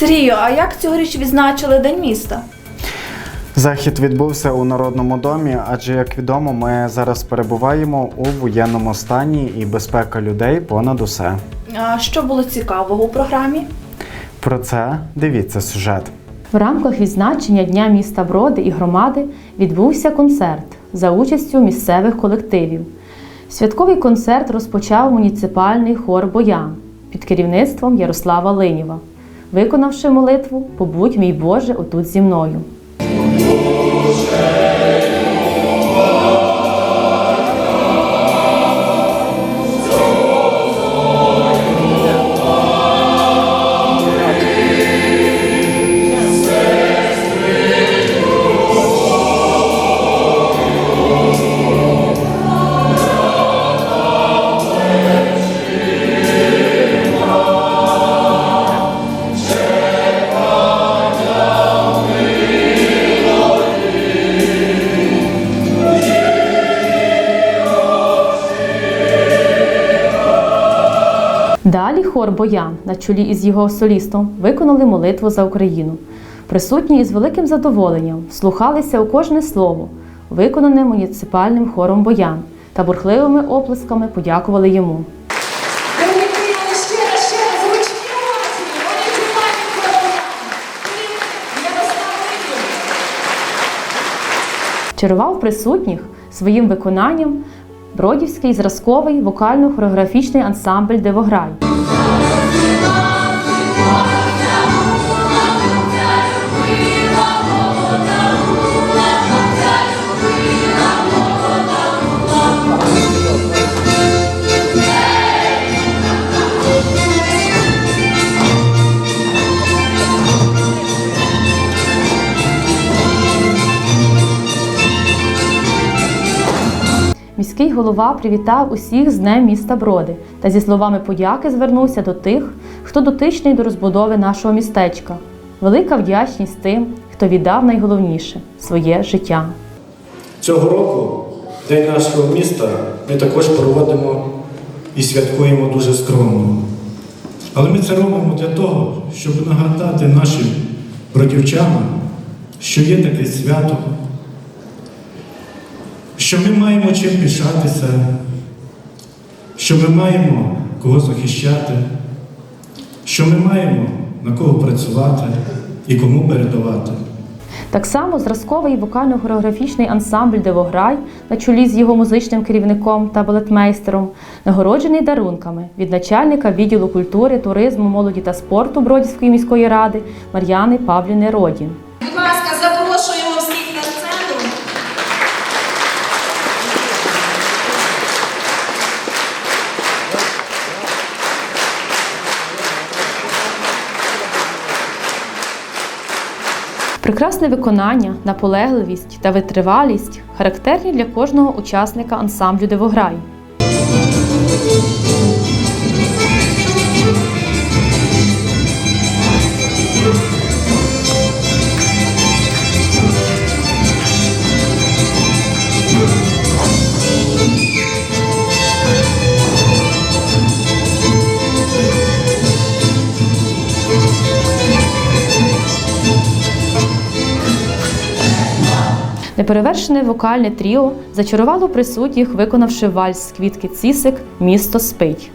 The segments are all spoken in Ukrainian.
Сергію, а як цьогоріч відзначили День міста? Захід відбувся у Народному домі, адже, як відомо, ми зараз перебуваємо у воєнному стані і безпека людей понад усе. А що було цікавого у програмі? Про це дивіться сюжет. В рамках відзначення Дня міста Броди і громади відбувся концерт за участю місцевих колективів. Святковий концерт розпочав муніципальний хор Боян під керівництвом Ярослава Линіва, виконавши молитву Побудь мій Боже отут зі мною. Далі хор Боян на чолі із його солістом виконали молитву за Україну. Присутні із великим задоволенням слухалися у кожне слово, виконане муніципальним хором Боян та бурхливими оплесками подякували йому. Чарував присутніх своїм виконанням Бродівський зразковий вокально-хореографічний ансамбль Дивограй. Міський голова привітав усіх з Днем міста Броди та зі словами подяки звернувся до тих, хто дотичний до розбудови нашого містечка. Велика вдячність тим, хто віддав найголовніше своє життя. Цього року День нашого міста ми також проводимо і святкуємо дуже скромно. Але ми це робимо для того, щоб нагадати нашим бродівчанам, що є таке свято, що ми маємо чим пишатися, що ми маємо кого захищати, що ми маємо на кого працювати і кому передавати. Так само зразковий вокально-хореографічний ансамбль Дивограй на чолі з його музичним керівником та балетмейстером нагороджений дарунками від начальника відділу культури, туризму, молоді та спорту Бродівської міської ради Мар'яни Павлівни Родін. Прекрасне виконання, наполегливість та витривалість характерні для кожного учасника ансамблю Дивограй. Неперевершене вокальне тріо зачарувало присутніх, виконавши вальс з квітки Цісик Місто спить.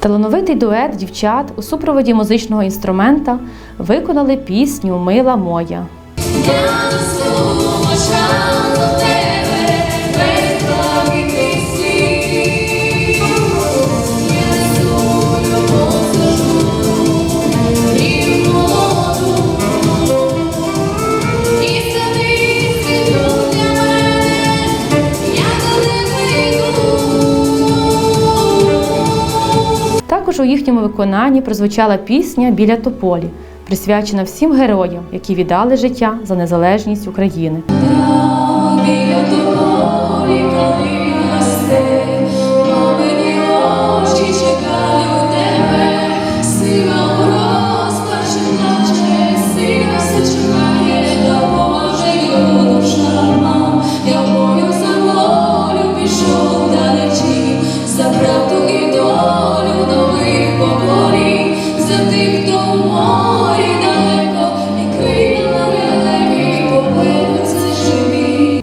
Талановитий дует дівчат у супроводі музичного інструмента виконали пісню Мила моя. Також у їхньому виконанні прозвучала пісня Біля тополі, присвячена всім героям, які віддали життя за незалежність України.